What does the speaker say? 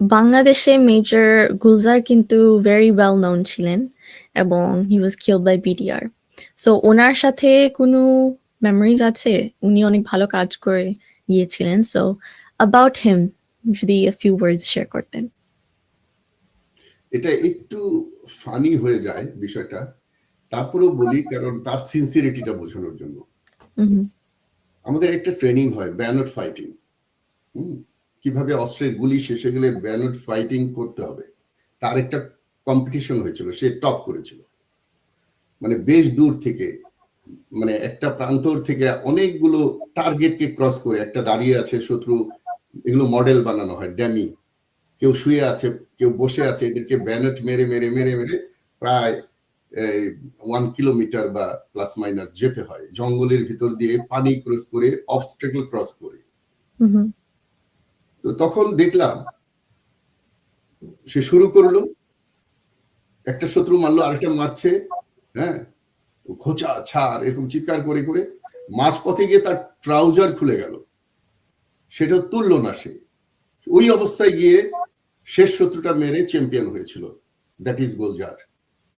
বাংলাদেশে মেজর গুলজার কিন্তু very well known ছিলেন এবং he was killed by BDR so ওনার সাথে কোনো মেমোরিজ আছে? উনি অনেক ভালো কাজ করে গিয়েছিলেন। সো অ্যাবাউট হিম যদি ফিউ ওয়ার্ডস শেয়ার করতেন। এটা একটু ফানি হয়ে যায় বিষয়টা। তারপরেও বলি কারণ তার সিনসিয়ারিটিটা বোঝানোর জন্য। হুম আমাদের একটা ট্রেনিং হয় ব্যানট ফাইটিং কীভাবে অস্ত্রের গুলি শেষে গেলে ব্যানট ফাইটিং করতে হবে, তার একটা কম্পিটিশন হয়েছিল, সে টপ করেছিল। মানে বেশ দূর থেকে মানে একটা প্রান্তর থেকে অনেকগুলো টার্গেটকে ক্রস করে, একটা দাঁড়িয়ে আছে শত্রু, এগুলো মডেল বানানো হয় ড্যামি কেউ শুয়ে আছে, কেউ বসে আছে, এদেরকে ব্যানট মেরে মেরে মেরে মেরে প্রায় ওয়ান কিলোমিটার বা প্লাস মাইনাস যেতে হয়। জঙ্গলের ভিতর দিয়ে পানি ক্রস করে অবস্টেকল ক্রস করে। তো তখন দেখলাম সে শুরু করল, একটা শত্রু মারলো, আরেকটা মারছে হ্যাঁ? খোঁচা ছাড়, এরকম চিৎকার করে করে মাঝপথে গিয়ে তার ট্রাউজার খুলে গেল। সেটা তুললো না সে। ওই অবস্থায় গিয়ে শেষ শত্রুটা মেরে চ্যাম্পিয়ন হয়েছিল। That is Gulzar.